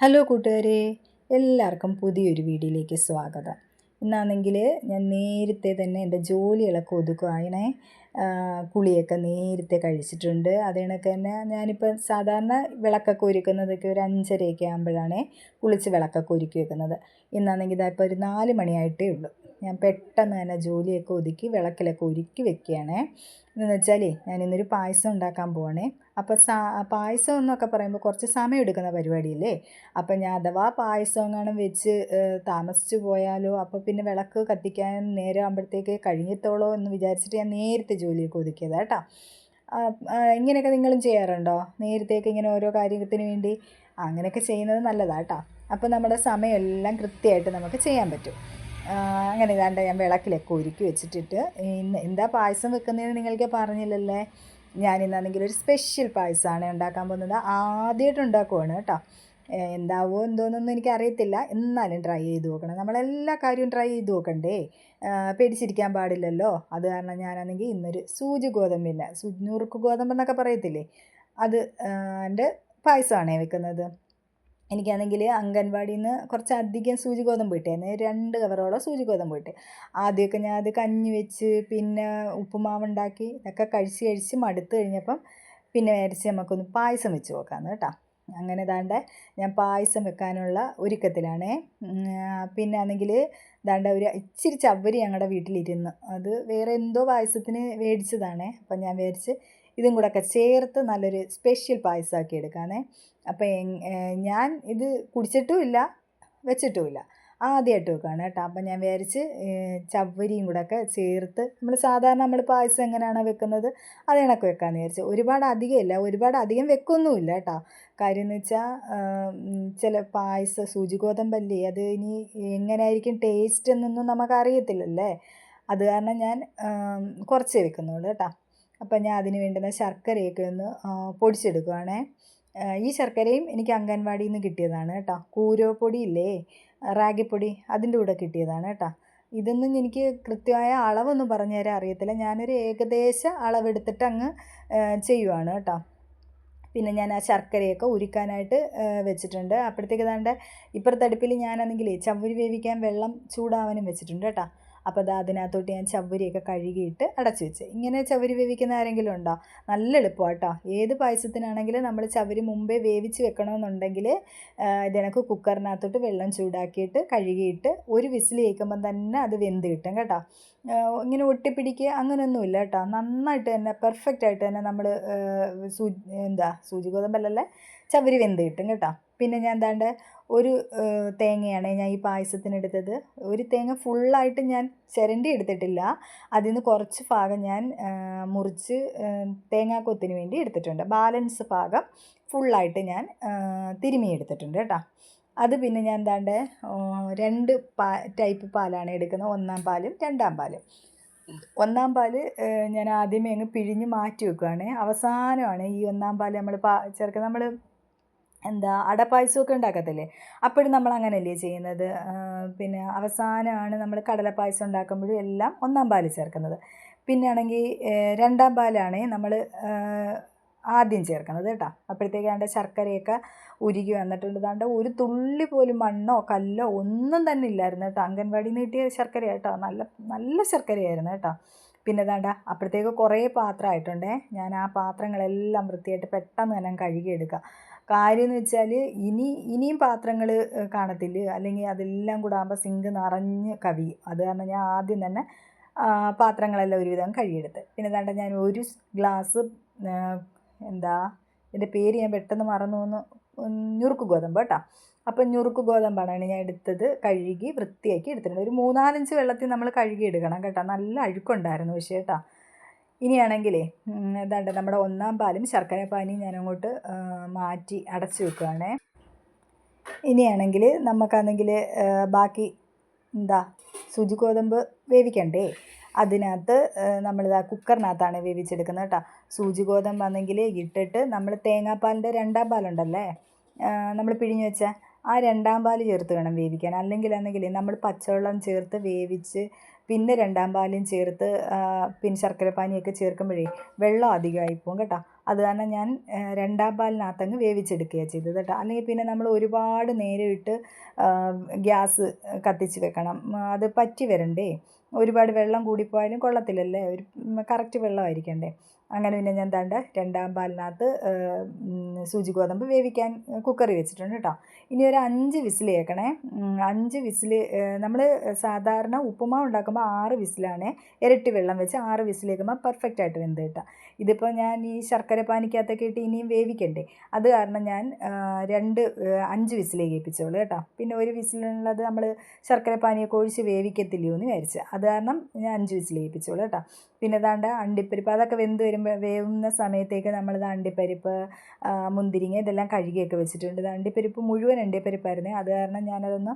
Hello കൂട്ടുകാരെ എല്ലാവർക്കും പുതിയൊരു വീഡിയോയിലേക്ക് സ്വാഗതം. ഇന്നാണെങ്കിൽ ഞാൻ നേരത്തെ തന്നെ എന്റെ ജോലികളൊക്കെ ഒതുക്കുവാണേ കുളിയൊക്കെ നേരത്തെ കഴിച്ചിട്ടുണ്ട്. അതിനൊക്കെ തന്നെ ഞാനിപ്പോൾ സാധാരണ വിളക്കൊക്കെ ഒരുക്കുന്നതൊക്കെ ഒരു അഞ്ചരയൊക്കെ ആകുമ്പോഴാണ് കുളിച്ച് വിളക്കൊക്കെ ഒരുക്കി വെക്കുന്നത്. ഇന്നാണെങ്കിൽ ഇതാ ഇപ്പോൾ ഒരു നാല് മണിയായിട്ടേ ഉള്ളൂ. ഞാൻ പെട്ടെന്ന് തന്നെ ജോലിയൊക്കെ ഒതുക്കി വിളക്കിലൊക്കെ ഒരുക്കി വെക്കുകയാണേ. എന്ന് വെച്ചാലേ ഞാൻ ഇന്നൊരു പായസം ഉണ്ടാക്കാൻ പോവാണേ. അപ്പോൾ സാ പായസം എന്നൊക്കെ പറയുമ്പോൾ കുറച്ച് സമയം എടുക്കുന്ന പരിപാടിയല്ലേ? അപ്പം ഞാൻ അഥവാ പായസം എങ്ങാനും വെച്ച് താമസിച്ചു പോയാലോ അപ്പോൾ പിന്നെ വിളക്ക് കത്തിക്കാൻ നേരം ആകുമ്പോഴത്തേക്ക് കഴിഞ്ഞത്തോളോ എന്ന് വിചാരിച്ചിട്ട് ഞാൻ നേരത്തെ ജോലിയൊക്കെ ഒതുക്കിയത് കേട്ടോ ഇങ്ങനെയൊക്കെ നിങ്ങളും ചെയ്യാറുണ്ടോ? നേരത്തേക്ക് ഇങ്ങനെ ഓരോ കാര്യത്തിന് വേണ്ടി? അങ്ങനെയൊക്കെ ചെയ്യുന്നത് നല്ലതാട്ടോ അപ്പോൾ നമ്മുടെ സമയമെല്ലാം കൃത്യമായിട്ട് നമുക്ക് ചെയ്യാൻ പറ്റും. അങ്ങനെ ഇതാണ്ട് ഞാൻ വിളക്കിലൊക്കെ ഒരുക്കി വെച്ചിട്ടിട്ട് ഇന്ന് എന്താ പായസം വെക്കുന്നതെന്ന് നിങ്ങൾക്ക് പറഞ്ഞില്ലല്ലേ? ഞാൻ ഇന്നാണെങ്കിൽ ഒരു സ്പെഷ്യൽ പായസമാണ് ഉണ്ടാക്കാൻ പോകുന്നത്. ആദ്യമായിട്ട് ഉണ്ടാക്കുവാണ് കേട്ടോ. എന്താവോ എന്തോന്നൊന്നും എനിക്കറിയത്തില്ല. എന്നാലും ട്രൈ ചെയ്ത് നോക്കണം. നമ്മളെല്ലാ കാര്യവും ട്രൈ ചെയ്ത് നോക്കണ്ടേ? പേടിച്ചിരിക്കാൻ പാടില്ലല്ലോ? അത് കാരണം ഞാനാണെങ്കിൽ ഇന്നൊരു സൂചി ഗോതമ്പിന്റെ സൂ നുറുക്ക് ഗോതമ്പെന്നൊക്കെ പറയത്തില്ലേ? അത് എന്റെ പായസമാണേ വെക്കുന്നത്. എനിക്കാണെങ്കിൽ അംഗൻവാടിയിൽ നിന്ന് കുറച്ച് അധികം സൂചി ഗോതമ്പ് കിട്ടിയായിരുന്നു രണ്ട് കവറോളം സൂചി ഗോതമ്പ് കിട്ടി. ആദ്യമൊക്കെ ഞാൻ അത് കഞ്ഞി വെച്ച് പിന്നെ ഉപ്പുമാവുണ്ടാക്കി ഇതൊക്കെ കഴിച്ച് കഴിച്ച് മടുത്ത് കഴിഞ്ഞപ്പം പിന്നെ വിചാരിച്ച് നമുക്കൊന്ന് പായസം വെച്ച് നോക്കാമെന്ന് കേട്ടോ. അങ്ങനെ ദാണ്ട ഞാൻ പായസം വെക്കാനുള്ള ഒരുക്കത്തിലാണേ. പിന്നെ ആണെങ്കിൽ ദാണ്ട ഒരു ഇച്ചിരി ചവ്വരി ഞങ്ങളുടെ വീട്ടിലിരുന്ന്. അത് വേറെ എന്തോ പായസത്തിന് മേടിച്ചതാണേ അപ്പം ഞാൻ വിചാരിച്ച് ഇതും കൂടെ ഒക്കെ ചേർത്ത് നല്ലൊരു സ്പെഷ്യൽ പായസമാക്കി എടുക്കാമേ അപ്പോൾ ഞാൻ ഇത് കുടിച്ചിട്ടുമില്ല വെച്ചിട്ടുമില്ല ആദ്യമായിട്ട് വെക്കുകയാണ് കേട്ടോ. അപ്പം ഞാൻ വിചാരിച്ച് ചവ്വരിയും കൂടെ ഒക്കെ ചേർത്ത് നമ്മൾ സാധാരണ നമ്മൾ പായസം എങ്ങനെയാണ് വെക്കുന്നത് അത് കണക്ക് വെക്കാമെന്ന് വിചാരിച്ചു. ഒരുപാട് അധികമില്ല ഒരുപാട് അധികം വെക്കൊന്നുമില്ല കേട്ടോ. കാര്യം എന്ന് വെച്ചാൽ ചില പായസം സൂചി ഗോതമ്പല്ലേ അത് ഇനി എങ്ങനെയായിരിക്കും ടേസ്റ്റ് എന്നൊന്നും നമുക്കറിയത്തില്ലല്ലേ? അത് കാരണം ഞാൻ കുറച്ചേ വെക്കുന്നുള്ളൂ കേട്ടോ. അപ്പം ഞാൻ അതിന് വേണ്ടുന്ന ശർക്കരയൊക്കെ ഒന്ന് പൊടിച്ചെടുക്കുവാണേ. ഈ ശർക്കരയും എനിക്ക് അംഗൻവാടിയിൽ നിന്ന് കിട്ടിയതാണ് കേട്ടോ. കൂരോ പൊടിയില്ലേ റാഗിപ്പൊടി അതിന്റെ കൂടെ കിട്ടിയതാണ് കേട്ടോ. ഇതൊന്നും എനിക്ക് കൃത്യമായ അളവൊന്നും പറഞ്ഞു തരാൻ അറിയത്തില്ല. ഞാനൊരു ഏകദേശ അളവെടുത്തിട്ട് അങ്ങ് ചെയ്യുവാണ് കേട്ടോ. പിന്നെ ഞാൻ ആ ശർക്കരയൊക്കെ ഉരുക്കാനായിട്ട് വെച്ചിട്ടുണ്ട്. അപ്പോഴത്തേക്ക് ദാണ്ട് ഇപ്പുറത്തടുപ്പിൽ ഞാനാണെങ്കിൽ ചവ്വരി വേവിക്കാൻ വെള്ളം ചൂടാവാനും വെച്ചിട്ടുണ്ട് കേട്ടോ. അപ്പോൾ അത് അതിനകത്തോട്ട് ഞാൻ ചവ്വരിയൊക്കെ കഴുകിയിട്ട് അടച്ചു വെച്ച്. ഇങ്ങനെ ചവരി വേവിക്കുന്ന ആരെങ്കിലും ഉണ്ടോ? നല്ല എളുപ്പമാണ് കേട്ടോ ഏത് പായസത്തിനാണെങ്കിലും നമ്മൾ ചവരി മുമ്പേ വേവിച്ച് വെക്കണമെന്നുണ്ടെങ്കിൽ ഇതിനക്ക് കുക്കറിനകത്തോട്ട് വെള്ളം ചൂടാക്കിയിട്ട് കഴുകിയിട്ട് ഒരു വിസിൽ കേൾക്കുമ്പം തന്നെ അത് വെന്ത് കിട്ടും കേട്ടോ. ഇങ്ങനെ ഒട്ടിപ്പിടിക്കുക അങ്ങനെയൊന്നുമില്ല കേട്ടോ. നന്നായിട്ട് തന്നെ പെർഫെക്റ്റ് ആയിട്ട് തന്നെ നമ്മൾ സൂ എന്താ സൂചി ഗോതമ്പല്ലല്ലേ? ചവരി വെന്ത് കിട്ടും കേട്ടോ. പിന്നെ ഞാൻ എന്താണ്ട് ഒരു തേങ്ങയാണ് ഞാൻ ഈ പായസത്തിന് എടുത്തത്. ഒരു തേങ്ങ ഫുള്ളായിട്ട് ഞാൻ ചിരണ്ടി എടുത്തിട്ടില്ല. അതിൽ നിന്ന് കുറച്ച് ഭാഗം ഞാൻ മുറിച്ച് തേങ്ങാക്കൊത്തിന് വേണ്ടി എടുത്തിട്ടുണ്ട്. ബാലൻസ് ഭാഗം ഫുള്ളായിട്ട് ഞാൻ തിരുമി എടുത്തിട്ടുണ്ട് കേട്ടോ. അത് പിന്നെ ഞാൻ എന്താണ്ട് രണ്ട് പാ ടൈപ്പ് പാലാണ് എടുക്കുന്നത്. ഒന്നാം പാലും രണ്ടാം പാലും. ഒന്നാം പാൽ ഞാൻ ആദ്യമേ അങ്ങ് പിഴിഞ്ഞ് മാറ്റി വെക്കുകയാണ് അവസാനമാണ് ഈ ഒന്നാം പാൽ നമ്മൾ പാ ചേർക്കുന്നത്. നമ്മൾ എന്താ അടപ്പായസമൊക്കെ ഉണ്ടാക്കത്തില്ലേ? അപ്പോഴും നമ്മൾ അങ്ങനെയല്ലേ ചെയ്യുന്നത് പിന്നെ അവസാനമാണ് നമ്മൾ കടലപ്പായസം ഉണ്ടാക്കുമ്പോഴും എല്ലാം ഒന്നാം പാൽ ചേർക്കുന്നത്. പിന്നെ ആണെങ്കിൽ രണ്ടാം പാലാണ് നമ്മൾ ആദ്യം ചേർക്കുന്നത് കേട്ടോ. അപ്പോഴത്തേക്ക് അതിന്റെ ശർക്കരയൊക്കെ ഉരുകി വന്നിട്ടുണ്ട്. ദാണ്ട് ഒരു തുള്ളി പോലും മണ്ണോ കല്ലോ ഒന്നും തന്നെ ഇല്ലായിരുന്നു കേട്ടോ. അംഗൻവാടി നിന്ന് കിട്ടിയ ശർക്കര കേട്ടോ. നല്ല നല്ല ശർക്കരയായിരുന്നു കേട്ടോ. പിന്നെ ദാണ്ട അപ്പോഴത്തേക്ക് കുറേ പാത്രമായിട്ടുണ്ടേ ഞാൻ ആ പാത്രങ്ങളെല്ലാം വൃത്തിയായിട്ട് പെട്ടെന്ന് തന്നെ കഴുകിയെടുക്കുക. കാര്യം എന്ന് വെച്ചാൽ ഇനി ഇനിയും പാത്രങ്ങൾ കാണത്തില്ല. അല്ലെങ്കിൽ അതെല്ലാം കൂടെ ആകുമ്പോൾ സിങ്ക് നിറഞ്ഞ് കവിയും. അത് കാരണം ഞാൻ ആദ്യം തന്നെ പാത്രങ്ങളെല്ലാം ഒരുവിധം കഴുകിയെടുത്ത്. പിന്നെ ദാണ്ട ഞാൻ ഒരു ഗ്ലാസ് എന്താ എന്റെ പേര് ഞാൻ പെട്ടെന്ന് മറന്നു വന്ന് ഞുറുക്ക് ഗോതമ്പ് കേട്ടോ. അപ്പം ഞുറുക്ക് ഗോതമ്പാണ് ഞാൻ എടുത്തത് കഴുകി വൃത്തിയാക്കി എടുത്തിട്ടുണ്ട്. ഒരു മൂന്നാലഞ്ച് വെള്ളത്തിൽ നമ്മൾ കഴുകി എടുക്കണം കേട്ടോ. നല്ല അഴുക്കുണ്ടായിരുന്നു പക്ഷേ കേട്ടോ. ഇനിയാണെങ്കിലേ ഏതാണ്ട് നമ്മുടെ ഒന്നാം പാലും ശർക്കര പാനിയും ഞാൻ അങ്ങോട്ട് മാറ്റി അടച്ചു വെക്കുകയാണേ ഇനിയാണെങ്കിൽ നമുക്കാണെങ്കിൽ ബാക്കി എന്താ സുജി ഗോതമ്പ് വേവിക്കണ്ടേ? അതിനകത്ത് നമ്മളിതാ കുക്കറിനകത്താണ് വേവിച്ചെടുക്കുന്നത് കേട്ടോ. സൂചി ഗോതമ്പാണെങ്കിൽ ഇട്ടിട്ട് നമ്മൾ തേങ്ങാപ്പാലിന്റെ രണ്ടാം പാലുണ്ടല്ലേ? നമ്മൾ പിഴിഞ്ഞ് വെച്ച ആ രണ്ടാം പാൽ ചേർത്ത് വേണം വേവിക്കാൻ. അല്ലെങ്കിൽ ആണെങ്കിൽ നമ്മൾ പച്ചവെള്ളം ചേർത്ത് വേവിച്ച് പിന്നെ രണ്ടാം പാലും ചേർത്ത് പിന്നെ ശർക്കരപ്പാനിയൊക്കെ ചേർക്കുമ്പോഴേ വെള്ളം അധികമായി പോകും കേട്ടോ. അത് കാരണം ഞാൻ രണ്ടാം പാലിനകത്തങ്ങ് വേവിച്ചെടുക്കുകയാണ് ചെയ്തത് കേട്ടോ. അല്ലെങ്കിൽ പിന്നെ നമ്മൾ ഒരുപാട് നേരം ഇട്ട് ഗ്യാസ് കത്തിച്ച് വെക്കണം. അത് പറ്റി വരണ്ടേ? ഒരുപാട് വെള്ളം കൂടിപ്പോയാലും കൊള്ളത്തില്ലല്ലേ? ഒരു കറക്റ്റ് വെള്ളമായിരിക്കണ്ടേ? അങ്ങനെ പിന്നെ ഞാൻ താണ്ട രണ്ടാം പാലിനകത്ത് സൂചി ഗോതമ്പ് വേവിക്കാൻ കുക്കറി വെച്ചിട്ടുണ്ട് കേട്ടോ. ഇനി ഒരു അഞ്ച് വിസിൽ കേൾക്കണേ. അഞ്ച് വിസിൽ നമ്മൾ സാധാരണ ഉപ്പുമാവ് ഉണ്ടാക്കുമ്പോൾ ആറ് വിസിലാണ് ഇരട്ടി വെള്ളം വെച്ച് ആറ് വിസിൽ കേൾക്കുമ്പോൾ പെർഫെക്റ്റ് ആയിട്ട് വെന്ത് കേട്ടോ ഇതിപ്പോൾ ഞാൻ ഈ ശർക്കര പാനിക്കകത്തൊക്കെ ഇട്ട് ഇനിയും വേവിക്കണ്ടേ? അത് കാരണം ഞാൻ രണ്ട് അഞ്ച് വിസിലേ കേൾപ്പിച്ചോളൂ കേട്ടോ. പിന്നെ ഒരു വിസിലുള്ളത് നമ്മൾ ശർക്കര പാനിയൊക്കെ ഒഴിച്ച് വേവിക്കത്തില്ലയോ എന്ന് വിചാരിച്ച്. അത് കാരണം ഞാൻ അഞ്ച് വിസിൽ ഏൽപ്പിച്ചോളൂ കേട്ടോ. പിന്നെ ഇതാണ്ട് അണ്ടിപ്പരിപ്പ് അതൊക്കെ വെന്ത് വരുമ്പോൾ വേവുന്ന സമയത്തേക്ക് നമ്മളിത് അണ്ടിപ്പരിപ്പ് മുന്തിരിങ്ങ ഇതെല്ലാം കഴുകിയൊക്കെ വെച്ചിട്ടുണ്ട്. ഇത് അണ്ടിപ്പരിപ്പ് മുഴുവൻ അണ്ടിപ്പരിപ്പായിരുന്നേ. അത് കാരണം ഞാനതൊന്ന്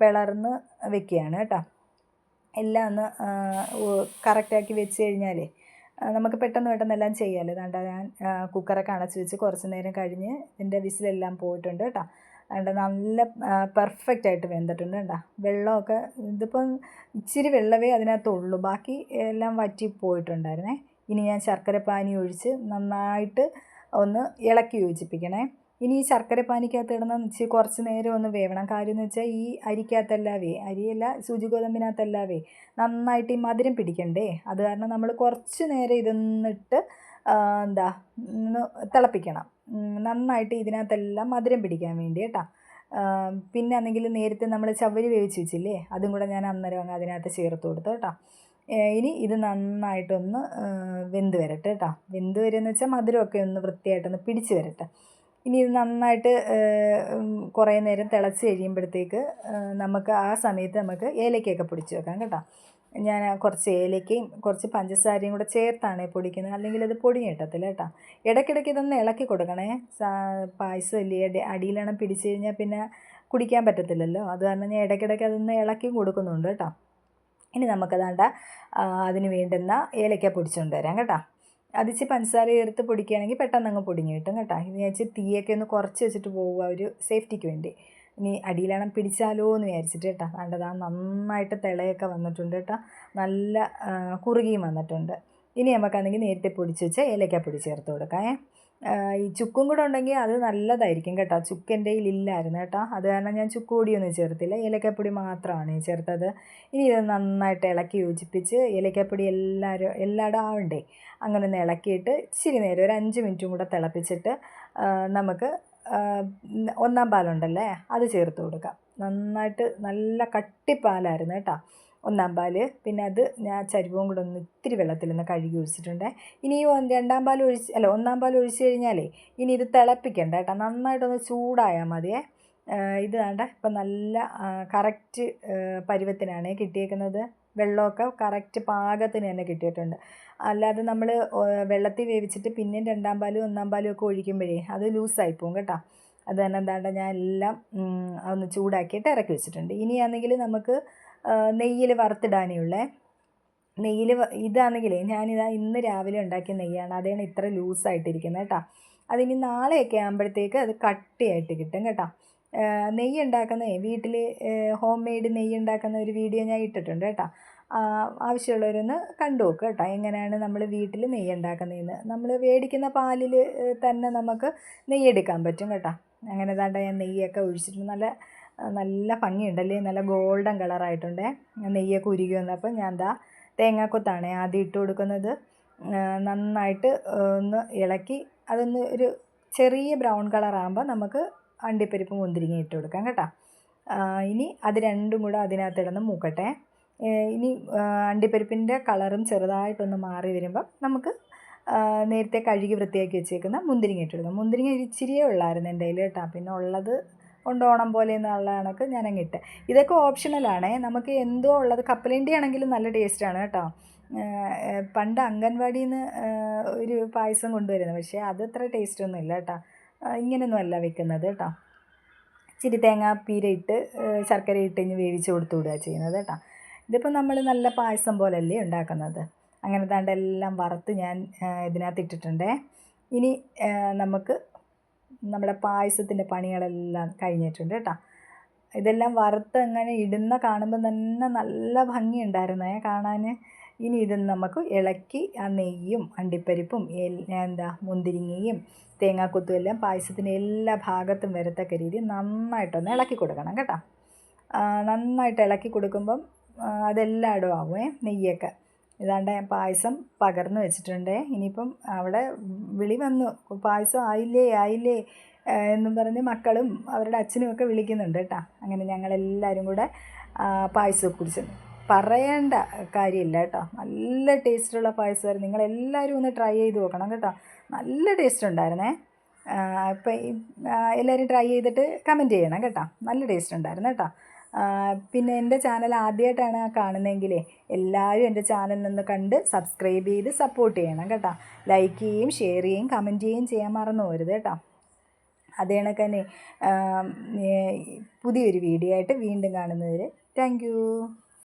പിളർന്ന് വെക്കുകയാണ് കേട്ടോ. എല്ലാം ഒന്ന് കറക്റ്റാക്കി വെച്ച് കഴിഞ്ഞാലേ നമുക്ക് പെട്ടെന്ന് പെട്ടെന്ന് എല്ലാം ചെയ്യാമല്ലോ ദാണ്ട ഞാൻ കുക്കറൊക്കെ അണച്ച് വെച്ച് കുറച്ച് നേരം കഴിഞ്ഞ് ഇതിന്റെ വിസിലെല്ലാം പോയിട്ടുണ്ട് കേട്ടോ. അതുകൊണ്ട് നല്ല പെർഫെക്റ്റ് ആയിട്ട് വെന്തിട്ടുണ്ട് കേട്ടോ വെള്ളമൊക്കെ ഇതിപ്പം ഇച്ചിരി വെള്ളമേ അതിനകത്തുള്ളൂ. ബാക്കി എല്ലാം വറ്റി പോയിട്ടുണ്ടായിരുന്നേ. ഇനി ഞാൻ ശർക്കര പാനി ഒഴിച്ച് നന്നായിട്ട് ഒന്ന് ഇളക്കി യോജിപ്പിക്കണേ. ഇനി ഈ ശർക്കര പാനിക്കകത്ത് ഇടുന്ന ഇച്ചിരി കുറച്ച് നേരം ഒന്ന് വേവണം. കാര്യം എന്ന് വെച്ചാൽ ഈ അരിക്കകത്തല്ലാവേ അരിയല്ല സൂചി ഗോതമ്പിനകത്തല്ലാവേ നന്നായിട്ട് ഈ മധുരം പിടിക്കണ്ടേ. അത് കാരണം നമ്മൾ കുറച്ച് നേരം ഇതൊന്നിട്ട് എന്താ ഒന്ന് തിളപ്പിക്കണം. നന്നായിട്ട് ഇതിനകത്തെല്ലാം മധുരം പിടിക്കാൻ വേണ്ടി കേട്ടോ. പിന്നെ ആണെങ്കിൽ നേരത്തെ നമ്മൾ ചവരി വേവിച്ച് വെച്ചില്ലേ അതും കൂടെ ഞാൻ അന്നേരം അങ്ങ് അതിനകത്ത് ചേർത്ത് കൊടുത്തു കേട്ടോ. ഇനി ഇത് നന്നായിട്ടൊന്ന് വെന്ത് വരട്ടെ കേട്ടോ. വെന്ത് വരുമെന്ന് വെച്ചാൽ മധുരമൊക്കെ ഒന്ന് വൃത്തിയായിട്ടൊന്ന് പിടിച്ച് വരട്ടെ. ഇനി ഇത് നന്നായിട്ട് കുറേ നേരം തിളച്ച് കഴിയുമ്പോഴത്തേക്ക് നമുക്ക് ആ സമയത്ത് നമുക്ക് ഏലക്കയൊക്കെ പൊടിച്ച് വെക്കാം കേട്ടോ. ഞാൻ കുറച്ച് ഏലയ്ക്കയും കുറച്ച് പഞ്ചസാരയും കൂടെ ചേർത്താണ് പൊടിക്കുന്നത്. അല്ലെങ്കിൽ അത് പൊടിഞ്ഞ് കിട്ടത്തില്ല കേട്ടോ. ഇടയ്ക്കിടയ്ക്ക് ഇതൊന്ന് ഇളക്കി കൊടുക്കണേ. പായസം ഇല്ലേ അടിയിലെണ്ണം പിടിച്ചു കഴിഞ്ഞാൽ പിന്നെ കുടിക്കാൻ പറ്റത്തില്ലല്ലോ. അത് കാരണം ഞാൻ ഇടയ്ക്കിടയ്ക്ക് അതൊന്ന് ഇളക്കി കൊടുക്കുന്നുണ്ട് കേട്ടോ. ഇനി നമുക്കതാണ്ട അതിന് വേണ്ടുന്ന ഏലയ്ക്ക പൊടിച്ചുകൊണ്ട് വരാം കേട്ടോ. അതിച്ച് പഞ്ചസാര ചേർത്ത് പൊടിക്കുകയാണെങ്കിൽ പെട്ടെന്ന് അങ്ങ് പൊടിഞ്ഞ് കിട്ടും കേട്ടോ. ഇനി വെച്ച് തീയൊക്കെ ഒന്ന് കുറച്ച് വെച്ചിട്ട് പോവുക ഒരു സേഫ്റ്റിക്ക് വേണ്ടി. ഇനി അടിയിലണം പിടിച്ചാലോ എന്ന് വിചാരിച്ചിട്ട് കേട്ടോ. കണ്ടത് ആ നന്നായിട്ട് തിളയൊക്കെ വന്നിട്ടുണ്ട് കേട്ടോ. നല്ല കുറുകിയും വന്നിട്ടുണ്ട്. ഇനി നമുക്കാണെങ്കിൽ നേരത്തെ പൊടിച്ച് വെച്ച ഏലക്കാപ്പൊടി ചേർത്ത് കൊടുക്കാം ഈ ചുക്കും കൂടെ ഉണ്ടെങ്കിൽ അത് നല്ലതായിരിക്കും കേട്ടോ. ചുക്ക് എന്റെ കേട്ടോ. അത് കാരണം ഞാൻ ചുക്ക് പൊടിയൊന്നും ചേർത്തില്ല. ഏലക്കാപ്പൊടി മാത്രമാണ് ചേർത്തത്. ഇനി ഇത് നന്നായിട്ട് ഇളക്കി യോജിപ്പിച്ച് ഏലക്കാപ്പൊടി എല്ലാവരും എല്ലായിടും ആവണ്ടേ? അങ്ങനെ ഒന്ന് ഇളക്കിയിട്ട് ഇച്ചിരി നേരം ഒരു അഞ്ച് മിനിറ്റും കൂടെ തിളപ്പിച്ചിട്ട് നമുക്ക് ഒന്നാം പാലുണ്ടല്ലേ? അത് ചേർത്ത് കൊടുക്കാം. നന്നായിട്ട് നല്ല കട്ടിപ്പാലായിരുന്നു കേട്ടോ. ഒന്നാം പാൽ. പിന്നെ അത് ഞാൻ ചരുവവും കൂടെ ഒന്ന് ഇത്തിരി വെള്ളത്തിൽ ഒന്ന് കഴുകി ഒഴിച്ചിട്ടുണ്ട്. ഇനി രണ്ടാം പാൽ ഒഴിച്ച് അല്ല ഒന്നാം പാൽ ഒഴിച്ച് കഴിഞ്ഞാലേ ഇനി ഇത് തിളപ്പിക്കണ്ട കേട്ടോ. നന്നായിട്ടൊന്ന് ചൂടായാൽ മതിയേ. ഇത് വേണ്ട. ഇപ്പം നല്ല കറക്റ്റ് പരുവത്തിനാണ് കിട്ടിയേക്കുന്നത്. വെള്ളമൊക്കെ കറക്റ്റ് പാകത്തിന് തന്നെ കിട്ടിയിട്ടുണ്ട്. അല്ലാതെ നമ്മൾ വെള്ളത്തിൽ വേവിച്ചിട്ട് പിന്നെയും രണ്ടാം പാലും ഒന്നാം പാലും ഒക്കെ ഒഴിക്കുമ്പോഴേ അത് ലൂസായി പോകും കേട്ടോ. അത് തന്നെ എന്താണ്ട് ഞാൻ എല്ലാം ഒന്ന് ചൂടാക്കിയിട്ട് ഇറക്കി വെച്ചിട്ടുണ്ട്. ഇനിയാണെങ്കിൽ നമുക്ക് നെയ്യിൽ വറുത്തിടാനേ ഉള്ളേ. നെയ്യിൽ ഇതാണെങ്കിലേ ഞാനിതാ ഇന്ന് രാവിലെ ഉണ്ടാക്കിയ നെയ്യാണ്. അതാണ് ഇത്ര ലൂസായിട്ടിരിക്കുന്നത് കേട്ടോ. അതിനി നാളെയൊക്കെ ആകുമ്പോഴത്തേക്ക് അത് കട്ടിയായിട്ട് കിട്ടും കേട്ടോ. നെയ്യ് ഉണ്ടാക്കുന്ന വീട്ടിൽ ഹോം മെയ്ഡ് നെയ്യ് ഉണ്ടാക്കുന്ന ഒരു വീഡിയോ ഞാൻ ഇട്ടിട്ടുണ്ട് കേട്ടോ. ആവശ്യമുള്ളവരൊന്ന് കണ്ടു നോക്കുക കേട്ടോ. എങ്ങനെയാണ് നമ്മൾ വീട്ടിൽ നെയ്യ് ഉണ്ടാക്കുന്നതെന്ന് നമ്മൾ മേടിക്കുന്ന പാലിൽ തന്നെ നമുക്ക് നെയ്യ് എടുക്കാൻ പറ്റും കേട്ടോ. അങ്ങനെ താണ്ട ഞാൻ നെയ്യൊക്കെ ഒഴിച്ചിട്ടുണ്ട്. നല്ല നല്ല ഭംഗിയുണ്ടല്ലേ? നല്ല ഗോൾഡൻ കളറായിട്ടുണ്ട്. നെയ്യൊക്കെ ഉരുകി വന്നപ്പോൾ ഞാൻ എന്താ തേങ്ങാക്കൊത്താണ് ആദ്യം ഇട്ട് കൊടുക്കുന്നത്. നന്നായിട്ട് ഒന്ന് ഇളക്കി അതൊന്ന് ഒരു ചെറിയ ബ്രൗൺ കളറാകുമ്പോൾ നമുക്ക് അണ്ടിപ്പരിപ്പ് മുന്തിരിങ്ങ ഇട്ട് കൊടുക്കാം കേട്ടോ. ഇനി അത് രണ്ടും കൂടെ അതിനകത്ത് ഇടന്ന് മൂക്കട്ടെ. ഇനി അണ്ടിപ്പരിപ്പിന്റെ കളറും ചെറുതായിട്ടൊന്ന് മാറി വരുമ്പം നമുക്ക് നേരത്തെ കഴുകി വൃത്തിയാക്കി വെച്ചേക്കുന്ന മുന്തിരിങ്ങ ഇട്ട് കൊടുക്കാം. മുന്തിരിങ്ങ ഇച്ചിരിയേ ഉള്ളായിരുന്നു എന്റെ കയ്യിൽ കേട്ടോ. പിന്നെ ഉള്ളത് കൊണ്ടോണം പോലെ എന്നുള്ള കണക്ക് ഞാൻ അങ്ങിട്ട് ഇതൊക്കെ ഓപ്ഷണലാണ് നമുക്ക് എന്തോ ഉള്ളത് കപ്പലിന്റെ ആണെങ്കിലും നല്ല ടേസ്റ്റാണ് കേട്ടോ. പണ്ട് അംഗൻവാടിയിൽ നിന്ന് ഒരു പായസം കൊണ്ടുവരുന്നത്. പക്ഷേ അത് അത്ര ടേസ്റ്റൊന്നും ഇല്ല കേട്ടോ. ഇങ്ങനെയൊന്നും അല്ല വെക്കുന്നത് കേട്ടോ. ഇച്ചിരി തേങ്ങാപ്പീര ഇട്ട് ശർക്കര ഇട്ട് ഇനി വേവിച്ച് കൊടുത്തു വിടുക ചെയ്യുന്നത് കേട്ടോ. ഇതിപ്പോൾ നമ്മൾ നല്ല പായസം പോലല്ലേ ഉണ്ടാക്കുന്നത്. അങ്ങനെ താണ്ട് എല്ലാം വറുത്ത് ഞാൻ ഇതിനകത്ത് ഇട്ടിട്ടുണ്ടേ. ഇനി നമുക്ക് നമ്മുടെ പായസത്തിന്റെ പണികളെല്ലാം കഴിഞ്ഞിട്ടുണ്ട് കേട്ടോ. ഇതെല്ലാം വറുത്ത് അങ്ങനെ ഇടുന്ന കാണുമ്പോൾ തന്നെ നല്ല ഭംഗിയുണ്ടായിരുന്നേ കാണാൻ ഇനി ഇത് നമുക്ക് ഇളക്കി ആ നെയ്യും അണ്ടിപ്പരിപ്പും എന്താ മുന്തിരിങ്ങയും തേങ്ങാക്കൊത്തും എല്ലാം പായസത്തിന്റെ എല്ലാ ഭാഗത്തും വരത്തക്ക രീതിയിൽ നന്നായിട്ടൊന്ന് ഇളക്കി കൊടുക്കണം കേട്ടോ. നന്നായിട്ട് ഇളക്കി കൊടുക്കുമ്പം അതെല്ലാം അതെല്ലായിടും ആവുമേ നെയ്യൊക്കെ. ഇതാണ്ട് പായസം പകർന്നു വെച്ചിട്ടുണ്ട്. ഇനിയിപ്പം അവിടെ വിളി വന്നു. പായസം ആയില്ലേ ആയില്ലേ എന്നും പറഞ്ഞ് മക്കളും അവരുടെ അച്ഛനും ഒക്കെ വിളിക്കുന്നുണ്ട് കേട്ടോ. അങ്ങനെ ഞങ്ങളെല്ലാവരും കൂടെ പായസം കുടിച്ചു പറയേണ്ട കാര്യമില്ല കേട്ടോ. നല്ല ടേസ്റ്റുള്ള പായസമായിരുന്നു. നിങ്ങളെല്ലാവരും ഒന്ന് ട്രൈ ചെയ്ത് നോക്കണം കേട്ടോ. നല്ല ടേസ്റ്റ് ഉണ്ടായിരുന്നേ. അപ്പം എല്ലാവരും ട്രൈ ചെയ്തിട്ട് കമന്റ് ചെയ്യണം കേട്ടോ. നല്ല ടേസ്റ്റ് ഉണ്ടായിരുന്നു കേട്ടോ. പിന്നെ എന്റെ ചാനൽ ആദ്യമായിട്ടാണ് കാണുന്നതെങ്കിലേ എല്ലാവരും എന്റെ ചാനൽ നിന്ന് കണ്ട് സബ്സ്ക്രൈബ് ചെയ്ത് സപ്പോർട്ട് ചെയ്യണം കേട്ടോ. ലൈക്ക് ചെയ്യുകയും ഷെയർ ചെയ്യുകയും കമന്റ് ചെയ്യുകയും ചെയ്യാൻ മറന്നു പോരുത് കേട്ടോ. അതേ തന്നെ പുതിയൊരു വീഡിയോ ആയിട്ട് വീണ്ടും കാണുന്നവർ താങ്ക്